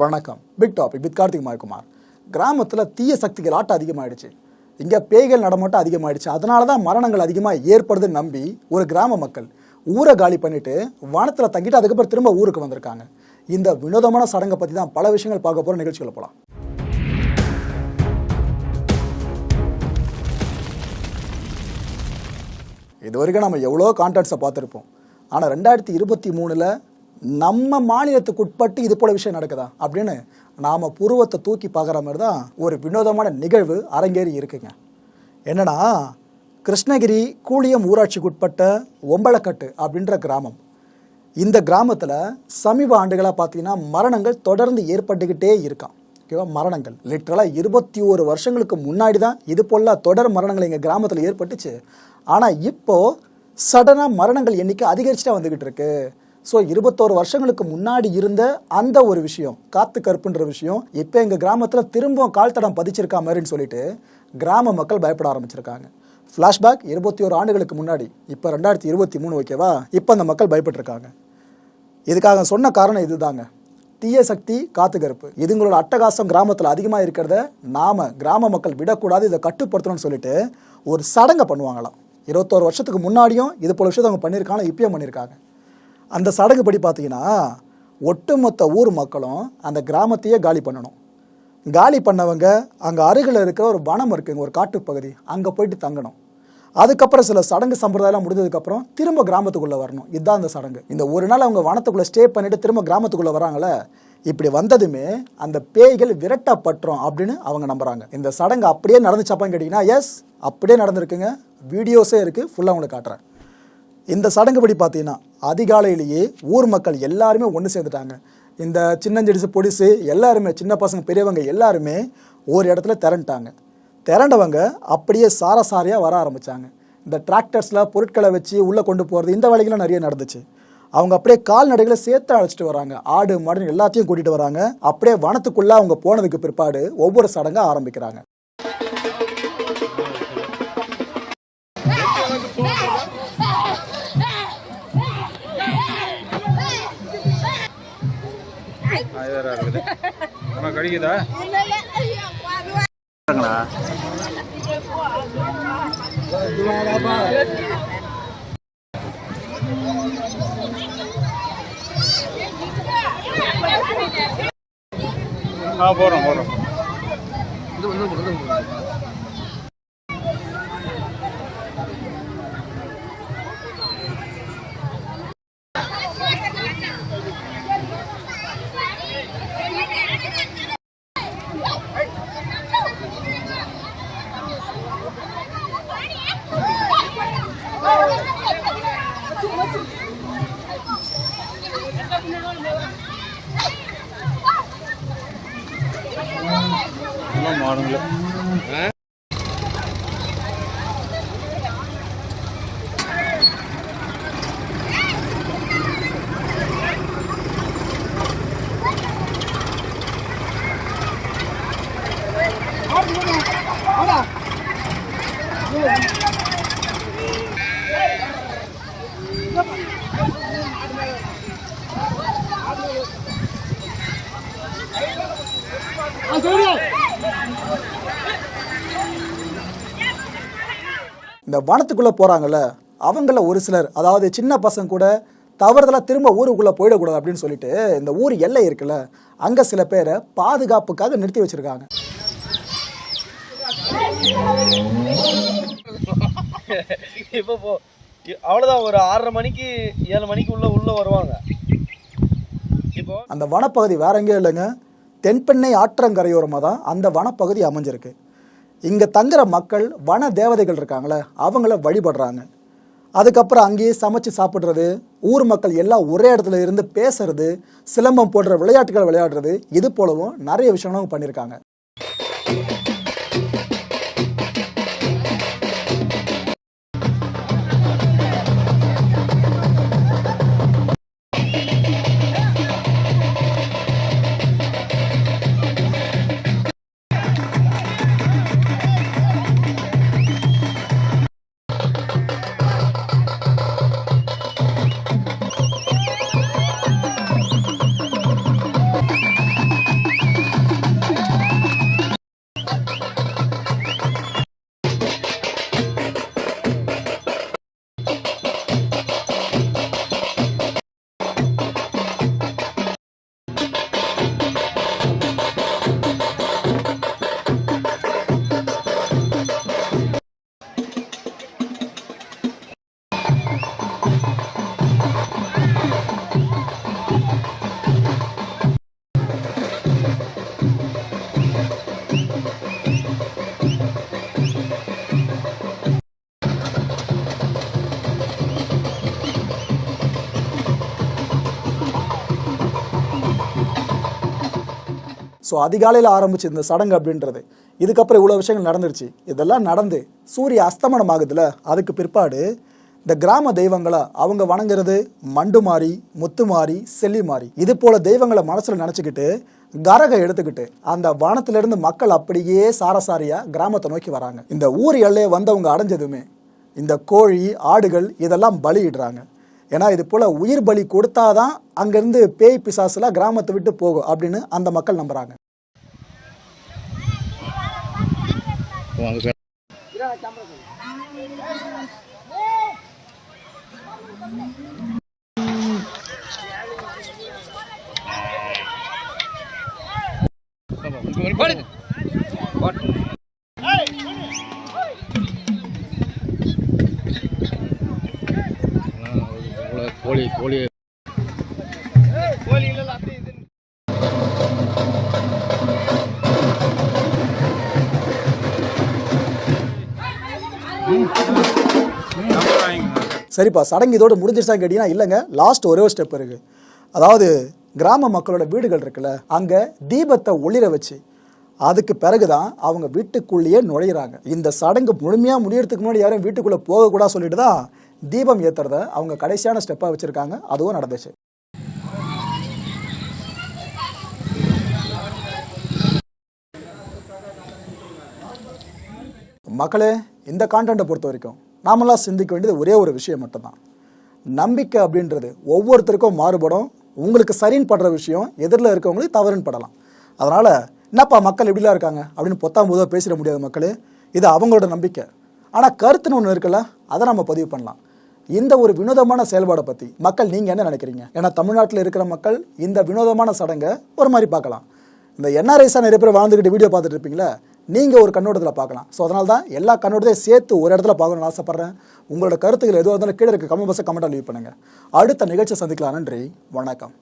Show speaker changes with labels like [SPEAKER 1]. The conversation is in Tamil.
[SPEAKER 1] வணக்கம். பிக் டாபிக் வித் கார்த்திக் மாய்குமார் கிராமத்தில் தீய சக்திகள் ஆட்டம் அதிகமாகிடுச்சு இங்கே பேய்கள் நடமாட்டம் அதிகமாகிடுச்சு அதனால தான் மரணங்கள் அதிகமாக ஏற்படுதுன்னு நம்பி ஒரு கிராம மக்கள் ஊரை காலி பண்ணிட்டு வனத்தில் தங்கிட்டு அதுக்கப்புறம் திரும்ப ஊருக்கு வந்திருக்காங்க. இந்த வினோதமான சடங்கை பற்றி தான் பல விஷயங்கள் பார்க்க போகிற நிகழ்ச்சிகளை போகலாம் இது வரைக்கும் நம்ம எவ்வளோ கான்டாக்ட்ஸை பார்த்துருப்போம். ஆனால் ரெண்டாயிரத்தி இருபத்தி மூணில் நம்ம மாநிலத்துக்கு உட்பட்டு இது போல விஷயம் நடக்குதா? அப்படின்னு நாம் புருவத்தை தூக்கி பார்க்குற மாதிரி தான் ஒரு வினோதமான நிகழ்வு அரங்கேறி இருக்குங்க. என்னன்னா கிருஷ்ணகிரி கூலியம் ஊராட்சிக்கு உட்பட்ட ஒம்பளக்கட்டு அப்படின்ற கிராமம். இந்த கிராமத்தில் சமீப ஆண்டுகளாக பார்த்தீங்கன்னா மரணங்கள் தொடர்ந்து ஏற்பட்டுக்கிட்டே இருக்கான் ஓகேவா? மரணங்கள். லிட்டரலாக இருபத்தி ஒரு வருஷங்களுக்கு முன்னாடி தான் இது போல தொடர் மரணங்கள் எங்கள் கிராமத்தில் ஏற்பட்டுச்சு. ஆனால் இப்போ சடனாக மரணங்கள் எண்ணிக்கை அதிகரிச்சுட்டா வந்துக்கிட்டு இருக்குது ஸோ இருபத்தோரு வருஷங்களுக்கு முன்னாடி இருந்த அந்த ஒரு விஷயம் காத்து கருப்புன்ற விஷயம் இப்போ எங்கள் கிராமத்தில் திரும்பவும் கால் தடம் பதிச்சிருக்கா மாதிரின்னு சொல்லிட்டு கிராம மக்கள் பயப்பட ஆரம்பிச்சிருக்காங்க. ஃப்ளாஷ்பேக் இருபத்தி ஒரு ஆண்டுகளுக்கு முன்னாடி இப்போ ரெண்டாயிரத்தி இருபத்தி மூணு ஓகேவா? இப்போ அந்த மக்கள் பயப்பட்டிருக்காங்க. இதுக்காக சொன்ன காரணம் இதுதாங்க. தீய சக்தி காத்துக்கருப்பு இதுங்களோட அட்டகாசம் கிராமத்தில் அதிகமாக இருக்கிறத நாம் கிராம மக்கள் விடக்கூடாது இதை கட்டுப்படுத்தணும்னு சொல்லிட்டு ஒரு சடங்கை பண்ணுவாங்களாம். இருபத்தோரு வருஷத்துக்கு முன்னாடியும் இது போல விஷயத்தை அவங்க பண்ணியிருக்காங்க இப்பயும் பண்ணியிருக்காங்க. அந்த சடங்கு படி பார்த்தீங்கன்னா ஒட்டுமொத்த ஊர் மக்களும் அந்த கிராமத்தையே காலி பண்ணணும். காலி பண்ணவங்க அங்கே அருகில் இருக்கிற ஒரு வனம் இருக்குங்க ஒரு காட்டுப்பகுதி அங்கே போயிட்டு தங்கணும். அதுக்கப்புறம் சில சடங்கு சம்பிரதாயம்லாம் முடிஞ்சதுக்கப்புறம் திரும்ப கிராமத்துக்குள்ளே வரணும். இதுதான் அந்த சடங்கு. இந்த ஒரு நாள் அவங்க வனத்துக்குள்ளே ஸ்டே பண்ணிவிட்டு திரும்ப கிராமத்துக்குள்ளே வராங்களே இப்படி வந்ததுமே அந்த பேய்கள் விரட்டப்பட்டுரும் அப்படின்னு அவங்க நம்புறாங்க. இந்த சடங்கு அப்படியே நடந்துச்சாப்பான்னு கேட்டிங்கன்னா எஸ் அப்படியே நடந்திருக்குங்க. வீடியோஸே இருக்குது ஃபுல்லாக உங்களுக்கு காட்டுறேன். இந்த சடங்குபடி பார்த்தீங்கன்னா அதிகாலையிலேயே ஊர் மக்கள் எல்லாருமே ஒன்று சேர்ந்துட்டாங்க. இந்த சின்னஞ்செடிசு பொடிசு எல்லாருமே சின்ன பசங்க பெரியவங்க எல்லாருமே ஒரு இடத்துல திரண்டாங்க. திரண்டவங்க அப்படியே சாரசாரியாக வர ஆரம்பித்தாங்க இந்த டிராக்டர்ஸில் பொருட்களை வச்சு உள்ளே கொண்டு போகிறது இந்த வேலைகள்லாம் நிறைய நடந்துச்சு. அவங்க அப்படியே கால்நடைகளை சேர்த்து அழைச்சிட்டு வராங்க. ஆடு மாடு எல்லாத்தையும் கூட்டிகிட்டு வராங்க. அப்படியே வனத்துக்குள்ளே அவங்க போனதுக்கு பிற்பாடு ஒவ்வொரு சடங்காக ஆரம்பிக்கிறாங்க.
[SPEAKER 2] ஐதாயிரம் இருக்குது அம்மா கடிக்குதா ஆ போகிறோம் போகிறோம் வரும் மாடுங்களை Yeah.
[SPEAKER 1] இந்த வனத்துக்குள்ளே போகிறாங்கல்ல அவங்கள ஒரு சிலர் அதாவது சின்ன பசங்க கூட தவறுதலாக திரும்ப ஊருக்குள்ளே போயிடக்கூடாது அப்படின்னு சொல்லிட்டு இந்த ஊர் எல்லை இருக்குல்ல அங்கே சில பேரை பாதுகாப்புக்காக நிறுத்தி வச்சிருக்காங்க.
[SPEAKER 3] இப்போ போ அவ்வளோதான் ஒரு ஆறரை மணிக்கு ஏழு மணிக்கு உள்ள உள்ள வருவாங்க. இப்போ
[SPEAKER 1] அந்த வனப்பகுதி வேற எங்கேயும் இல்லைங்க. தென்பெண்ணை ஆற்றங்கரையோரமாக தான் அந்த வனப்பகுதி அமைஞ்சிருக்கு. இங்கே தங்குற மக்கள் வன தேவதைகள் இருக்காங்களே அவங்கள வழிபடுறாங்க. அதுக்கப்புறம் அங்கேயே சமைச்சு சாப்பிட்றது ஊர் மக்கள் எல்லாம் ஒரே இடத்துல இருந்து பேசுறது சிலம்பம் போன்ற விளையாட்டுகள் விளையாடுறது இது போலவும் நிறைய விஷயங்களும் பண்ணியிருக்காங்க. ஸோ அதிகாலையில் ஆரம்பிச்சு இந்த சடங்கு அப்படின்றது இதுக்கப்புறம் இவ்வளோ விஷயங்கள் நடந்துருச்சு. இதெல்லாம் நடந்து சூரிய அஸ்தமனம் ஆகுதுல அதுக்கு பிற்பாடு இந்த கிராம தெய்வங்களை அவங்க வணங்குறது மண்டு மாறி முத்து மாறி செல்லி மாறி. இது போல தெய்வங்களை மனசில் நினச்சிக்கிட்டு கரகை எடுத்துக்கிட்டு அந்த வானத்திலிருந்து மக்கள் அப்படியே சாரசாரியாக கிராமத்தை நோக்கி வராங்க. இந்த ஊர் எல்லையை வந்தவங்க அடைஞ்சதுமே இந்த கோழி ஆடுகள் இதெல்லாம் பலியிடுறாங்க. ஏன்னா இது போல உயிர் பலி கொடுத்தாதான் அங்கேருந்து பேய் பிசாசுலாம் கிராமத்தை விட்டு போகும் அப்படின்னு அந்த மக்கள் நம்புறாங்க.
[SPEAKER 2] கோழி
[SPEAKER 1] சரிப்பா சடங்கு இதோட முடிஞ்சிருச்சா கேட்டீங்கன்னா இல்லைங்க. லாஸ்ட் ஒரே ஒரு ஸ்டெப் இருக்கு. அதாவது கிராம மக்களோட வீடுகள் இருக்குல்ல அங்கே தீபத்தை ஒளிர வச்சு அதுக்கு பிறகுதான் அவங்க வீட்டுக்குள்ளேயே நுழையிறாங்க. இந்த சடங்கு முழுமையாக முடியறதுக்கு முன்னாடி யாரும் வீட்டுக்குள்ளே போகக்கூடாது சொல்லிட்டு தான் தீபம் ஏற்றுறத அவங்க கடைசியான ஸ்டெப்பாக வச்சுருக்காங்க. அதுவும் நடந்துச்சு. மக்களே இந்த கான்டென்ட்டை பொறுத்த வரைக்கும் நாமெல்லாம் சிந்திக்க வேண்டியது ஒரே ஒரு விஷயம் மட்டும்தான். நம்பிக்கை அப்படின்றது ஒவ்வொருத்தருக்கும் மாறுபடும். உங்களுக்கு சரின்னு படுற விஷயம் எதிரில் இருக்கவங்களுக்கு தவறுன்னு படலாம் அதனால் என்னப்பா மக்கள் எப்படிலாம் இருக்காங்க? அப்படின்னு பொத்தாம் போதாக பேசிட முடியாது மக்களே. இது அவங்களோட நம்பிக்கை. ஆனால் கருத்துன்னு ஒன்று இருக்குல்ல அதை நம்ம பதிவு பண்ணலாம். இந்த ஒரு வினோதமான செயல்பாடை பற்றி மக்கள் நீங்கள் என்ன நினைக்கிறீங்க? ஏன்னா தமிழ்நாட்டில் இருக்கிற மக்கள் இந்த வினோதமான சடங்கை ஒரு மாதிரி பார்க்கலாம். இந்த என்ஆர்ஐஸாக நிறைய பேர் வாழ்ந்துக்கிட்டு வீடியோ பார்த்துட்டு இருப்பீங்களா நீங்கள் ஒரு கண்ணோட்டத்தில் பார்க்கலாம். ஸோ அதனால தான் எல்லா கண்ணோட்டத்தையும் சேர்த்து ஒரு இடத்துல பார்க்கணும்னு ஆசைப்பட்றேன். உங்களோட கருத்துக்கள் எதுவாக இருந்தாலும் கீழே இருக்க கமெண்ட் பாக்ஸை கமெண்ட்டாக லீவ் பண்ணுங்கள் அடுத்த நிகழ்ச்சியை சந்திக்கலாம். நன்றி. வணக்கம்.